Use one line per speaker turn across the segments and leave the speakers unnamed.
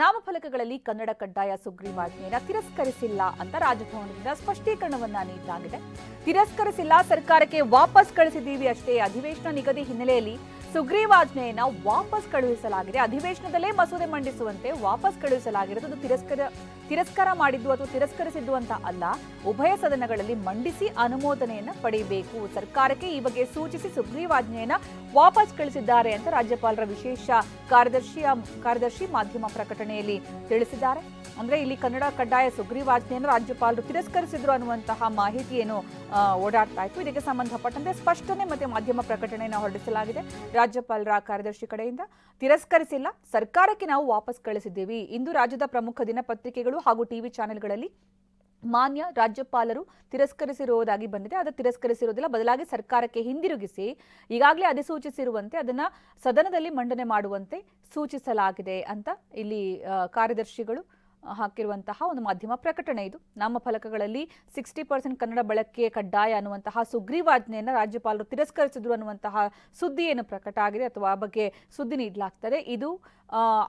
ನಾಮಫಲಕಗಳಲ್ಲಿ ಕನ್ನಡ ಕಡ್ಡಾಯ ಸುಗ್ರೀವಾಜ್ಞೆಯನ್ನು ತಿರಸ್ಕರಿಸಿಲ್ಲ ಅಂತ ರಾಜಭವನದಿಂದ ಸ್ಪಷ್ಟೀಕರಣವನ್ನ ನೀಡಲಾಗಿದೆ. ತಿರಸ್ಕರಿಸಿಲ್ಲ, ಸರ್ಕಾರಕ್ಕೆ ವಾಪಸ್ ಕಳಿಸಿದ್ದೀವಿ ಅಷ್ಟೇ. ಅಧಿವೇಶನ ನಿಗದಿ ಹಿನ್ನೆಲೆಯಲ್ಲಿ ಸುಗ್ರೀವಾಜ್ಞೆಯನ್ನ ವಾಪಸ್ ಕಳುಹಿಸಲಾಗಿದೆ. ಅಧಿವೇಶನದಲ್ಲೇ ಮಸೂದೆ ಮಂಡಿಸುವಂತೆ ವಾಪಸ್ ಕಳುಹಿಸಲಾಗಿರೋದು ಅದು ತಿರಸ್ಕರ, ತಿರಸ್ಕಾರ ಮಾಡಿದ್ದು ಅಥವಾ ತಿರಸ್ಕರಿಸಿದ್ದು ಅಂತ ಅಲ್ಲ. ಉಭಯ ಸದನಗಳಲ್ಲಿ ಮಂಡಿಸಿ ಅನುಮೋದನೆಯನ್ನ ಪಡೆಯಬೇಕು. ಸರ್ಕಾರಕ್ಕೆ ಈ ಬಗ್ಗೆ ಸೂಚಿಸಿ ಸುಗ್ರೀವಾಜ್ಞೆಯನ್ನ ವಾಪಸ್ ಕಳಿಸಿದ್ದಾರೆ ಅಂತ ರಾಜ್ಯಪಾಲರ ವಿಶೇಷ ಕಾರ್ಯದರ್ಶಿಯ ಕಾರ್ಯದರ್ಶಿ ಮಾಧ್ಯಮ ಪ್ರಕಟಣೆಯಲ್ಲಿ ತಿಳಿಸಿದ್ದಾರೆ. ಅಂದ್ರೆ ಇಲ್ಲಿ ಕನ್ನಡ ಕಡ್ಡಾಯ ಸುಗ್ರೀವಾಜ್ಞೆಯನ್ನು ರಾಜ್ಯಪಾಲರು ತಿರಸ್ಕರಿಸಿದ್ರು ಅನ್ನುವಂತಹ ಮಾಹಿತಿಯನ್ನು ಓಡಾಡ್ತಾ ಇತ್ತು. ಇದಕ್ಕೆ ಸಂಬಂಧಪಟ್ಟಂತೆ ಸ್ಪಷ್ಟನೆ ಮತ್ತೆ ಮಾಧ್ಯಮ ಪ್ರಕಟಣೆಯನ್ನು ಹೊರಡಿಸಲಾಗಿದೆ. ರಾಜ್ಯಪಾಲರ ಕಾರ್ಯದರ್ಶಿ ಕಡೆಯಿಂದ ತಿರಸ್ಕರಿಸಿಲ್ಲ. ಸರ್ಕಾರಕ್ಕೆ ನಾವು ವಾಪಸ್ ಕಳಿಸಿದ್ದೀವಿ. ಇಂದು ರಾಜ್ಯದ ಪ್ರಮುಖ ದಿನಪತ್ರಿಕೆಗಳು ಹಾಗೂ ಟಿವಿ ಚಾನೆಲ್ಗಳಲ್ಲಿ ಮಾನ್ಯ ರಾಜ್ಯಪಾಲರು ತಿರಸ್ಕರಿಸಿರುವುದಾಗಿ ಬಂದಿದೆ. ಅದು ತಿರಸ್ಕರಿಸಿರುವುದಿಲ್ಲ. ಬದಲಾಗಿ ಸರ್ಕಾರಕ್ಕೆ ಹಿಂದಿರುಗಿಸಿ ಈಗಾಗಲೇ ಅಧಿಸೂಚಿಸಿರುವಂತೆ ಅದನ್ನ ಸದನದಲ್ಲಿ ಮಂಡನೆ ಮಾಡುವಂತೆ ಸೂಚಿಸಲಾಗಿದೆ ಅಂತ ಇಲ್ಲಿ ಕಾರ್ಯದರ್ಶಿಗಳು ಹಾಕಿರುವಂತಹ ಒಂದು ಮಾಧ್ಯಮ ಪ್ರಕಟಣೆ ಇದು. ನಮ್ಮ ಫಲಕಗಳಲ್ಲಿ ಸಿಕ್ಸ್ಟಿ ಪರ್ಸೆಂಟ್ ಕನ್ನಡ ಬಳಕೆ ಕಡ್ಡಾಯ ಅನ್ನುವಂತಹ ಸುಗ್ರೀವಾಜ್ಞೆಯನ್ನು ರಾಜ್ಯಪಾಲರು ತಿರಸ್ಕರಿಸಿದ್ರು ಅನ್ನುವಂತಹ ಸುದ್ದಿ ಏನು ಪ್ರಕಟ ಆಗಿದೆ ಅಥವಾ ಆ ಬಗ್ಗೆ ಸುದ್ದಿ ನೀಡಲಾಗ್ತದೆ. ಇದು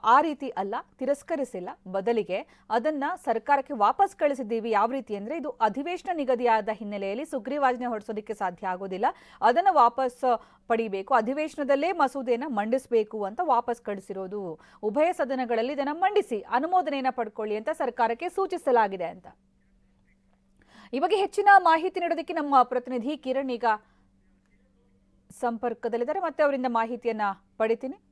ಆ, ರೀತಿ ಅಲ್ಲ ತಿರಸ್ಕರಿಸಿಲ್ಲ. ಬದಲಿಗೆ ಅದನ್ನ ಸರ್ಕಾರಕ್ಕೆ ವಾಪಸ್ ಕಳಿಸಿದ್ದೀವಿ ಯಾವ ರೀತಿ ಅಂದ್ರೆ ಇದು ಅಧಿವೇಶನ ನಿಗದಿಯಾದ ಹಿನ್ನೆಲೆಯಲ್ಲಿ ಸುಗ್ರೀವಾಜ್ಞೆ ಹೊರಡಿಸೋದಕ್ಕೆ ಸಾಧ್ಯ ಆಗೋದಿಲ್ಲ. ಅದನ್ನ ವಾಪಸ್ ಪಡಿಬೇಕು ಅಧಿವೇಶನದಲ್ಲೇ ಮಸೂದೆಯನ್ನ ಮಂಡಿಸಬೇಕು ಅಂತ ವಾಪಸ್ ಕಳಿಸಿರೋದು. ಉಭಯ ಸದನಗಳಲ್ಲಿ ಇದನ್ನು ಮಂಡಿಸಿ ಅನುಮೋದನೆಯನ್ನು ಪಡ್ಕೊಳ್ಳಿ ಅಂತ ಸರ್ಕಾರಕ್ಕೆ ಸೂಚಿಸಲಾಗಿದೆ ಅಂತ. ಈ ಬಗ್ಗೆ ಹೆಚ್ಚಿನ ಮಾಹಿತಿ ನೀಡೋದಕ್ಕೆ ನಮ್ಮ ಪ್ರತಿನಿಧಿ ಕಿರಣ್ ಈಗ ಸಂಪರ್ಕದಲ್ಲಿದ್ದಾರೆ. ಮತ್ತೆ ಅವರಿಂದ ಮಾಹಿತಿಯನ್ನ ಪಡಿತೀನಿ.